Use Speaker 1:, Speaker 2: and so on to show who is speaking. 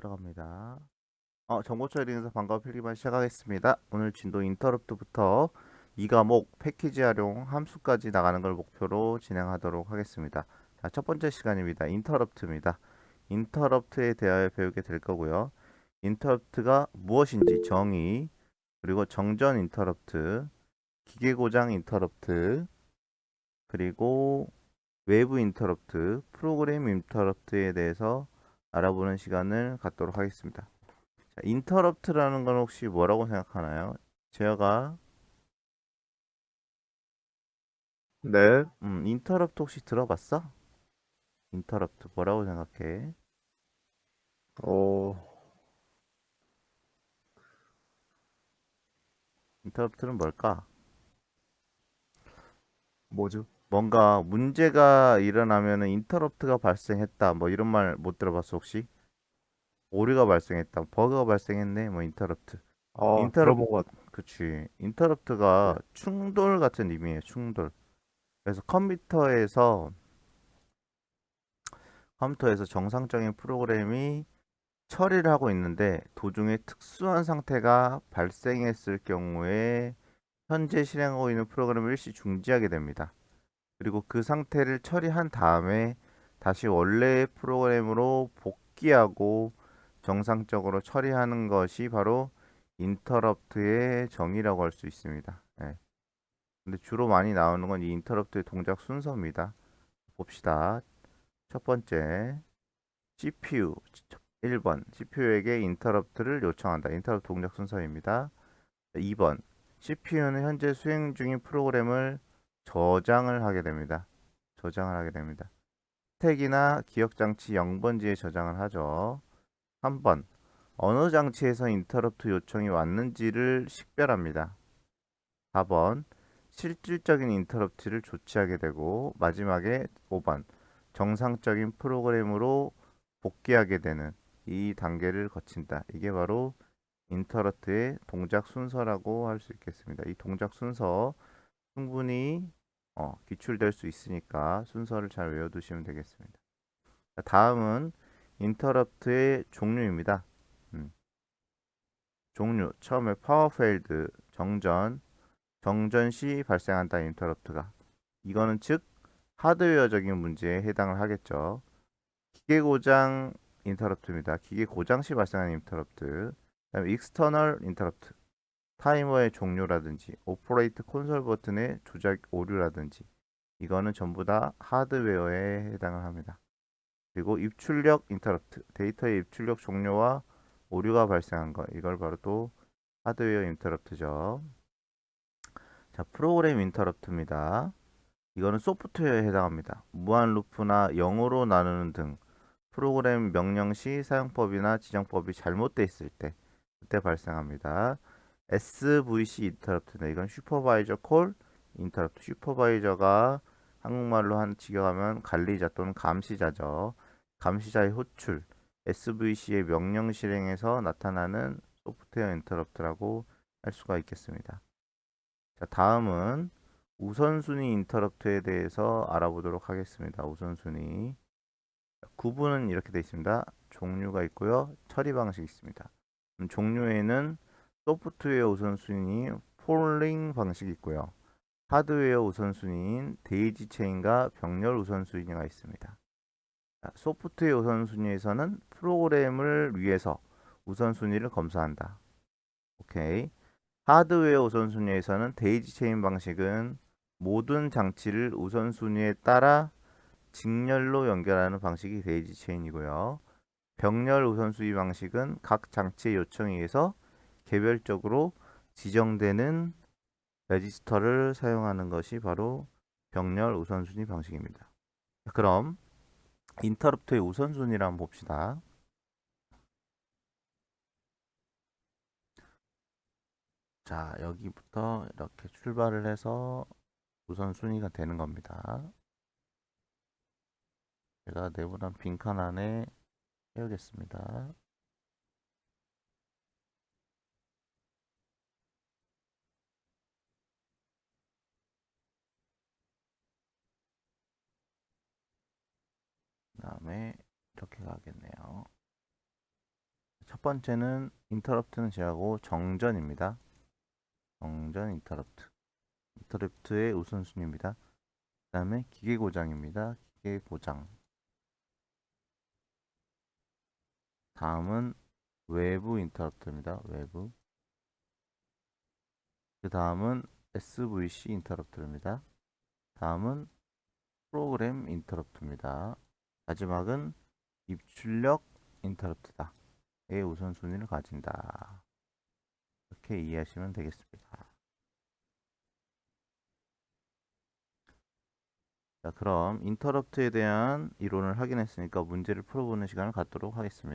Speaker 1: 들어갑니다. 어, 정보 처리에서 반가워 필기만 시작하겠습니다. 오늘 진도 인터럽트부터 2과목 패키지 활용 함수까지 나가는 걸 목표로 진행하도록 하겠습니다. 자, 첫 번째 시간입니다. 인터럽트입니다. 인터럽트에 대하여 배우게 될 거고요. 인터럽트가 무엇인지 정의, 그리고 정전 인터럽트, 기계 고장 인터럽트, 그리고 외부 인터럽트, 프로그램 인터럽트에 대해서 알아보는 시간을 갖도록 하겠습니다. 자, 인터럽트라는 건 혹시 뭐라고 생각하나요? 제가
Speaker 2: 네,
Speaker 1: 음, 인터럽트 혹시 들어봤어? 인터럽트 뭐라고 생각해?
Speaker 2: 어,
Speaker 1: 인터럽트는 뭘까?
Speaker 2: 뭐죠?
Speaker 1: 뭔가 문제가 일어나면은 인터럽트가 발생했다. 뭐 이런 말 못 들어봤어 혹시? 오류가 발생했다. 버그가 발생했네. 뭐 인터럽트.
Speaker 2: 아,
Speaker 1: 인터럽-
Speaker 2: 들어본 것 같,
Speaker 1: 그치. 인터럽트가 충돌 같은 의미예요. 충돌. 그래서 컴퓨터에서 컴퓨터에서 정상적인 프로그램이 처리를 하고 있는데 도중에 특수한 상태가 발생했을 경우에 현재 실행하고 있는 프로그램을 일시 중지하게 됩니다. 그리고 그 상태를 처리한 다음에 다시 원래의 프로그램으로 복귀하고 정상적으로 처리하는 것이 바로 인터럽트의 정의라고 할 수 있습니다. 예. 근데 주로 많이 나오는 건 이 인터럽트의 동작 순서입니다. 봅시다. 첫 번째, CPU 1번 CPU에게 인터럽트를 요청한다. 인터럽트 동작 순서입니다. 2번 CPU는 현재 수행 중인 프로그램을 저장을 하게 됩니다. 저장을 하게 됩니다. 스택이나 기억 장치 0번지에 저장을 하죠. 3번 어느 장치에서 인터럽트 요청이 왔는지를 식별합니다. 4번 실질적인 인터럽트를 조치하게 되고 마지막에 5번 정상적인 프로그램으로 복귀하게 되는 이 단계를 거친다. 이게 바로 인터럽트의 동작 순서라고 할 수 있겠습니다. 이 동작 순서 충분히 어, 기출될 수 있으니까 순서를 잘 외워두시면 되겠습니다. 자, 다음은 인터럽트의 종류입니다. 음. 종류 처음에 파워페일드 정전 정전 시 발생한다 인터럽트가 이거는 즉 하드웨어적인 문제에 해당을 하겠죠. 기계 고장 인터럽트입니다. 기계 고장 시 발생하는 인터럽트. 그다음에 익스터널 인터럽트. 타이머의 종료라든지 오퍼레이트 콘솔 버튼의 조작 오류라든지 이거는 전부 다 하드웨어에 해당을 합니다. 그리고 입출력 인터럽트. 데이터의 입출력 종료와 오류가 발생한 것. 이걸 바로 또 하드웨어 인터럽트죠. 자, 프로그램 인터럽트입니다. 이거는 소프트웨어에 해당합니다. 무한 루프나 0으로 나누는 등 프로그램 명령 시 사용법이나 지정법이 잘못되어 있을 때 그때 발생합니다. SVC 인터럽트네. 이건 슈퍼바이저 콜 인터럽트. 슈퍼바이저가 한국말로 한 직역하면 관리자 또는 감시자죠. 감시자의 호출. SVC의 명령 실행에서 나타나는 소프트웨어 인터럽트라고 할 수가 있겠습니다. 자, 다음은 우선순위 인터럽트에 대해서 알아보도록 하겠습니다. 우선순위. 구분은 이렇게 되어 있습니다. 종류가 있고요. 처리 방식이 있습니다. 음, 종류에는 소프트웨어 우선순위 폴링 방식이 있고요. 하드웨어 우선순위인 데이지 체인과 병렬 우선순위가 있습니다. 자, 소프트웨어 우선순위에서는 프로그램을 위해서 우선순위를 검사한다. 오케이. 하드웨어 우선순위에서는 데이지 체인 방식은 모든 장치를 우선순위에 따라 직렬로 연결하는 방식이 데이지 체인이고요. 병렬 우선순위 방식은 각 장치의 요청에 의해서 개별적으로 지정되는 레지스터를 사용하는 것이 바로 병렬 우선순위 방식입니다. 자, 그럼 인터럽트의 우선순위를 한번 봅시다. 자, 여기부터 이렇게 출발을 해서 우선순위가 되는 겁니다. 제가 네모난 빈칸 안에 채우겠습니다. 그 다음에 이렇게 가겠네요. 첫 번째는 인터럽트는 제하고 정전입니다. 정전 인터럽트. 인터럽트의 우선순위입니다. 그 다음에 기계 고장입니다. 기계 고장. 다음은 외부 인터럽트입니다. 외부. 그 다음은 SVC 인터럽트입니다. 다음은 프로그램 인터럽트입니다. 마지막은 입출력 인터럽트다. 의 우선순위를 가진다. 이렇게 이해하시면 되겠습니다. 자, 그럼 인터럽트에 대한 이론을 확인했으니까 문제를 풀어보는 시간을 갖도록 하겠습니다.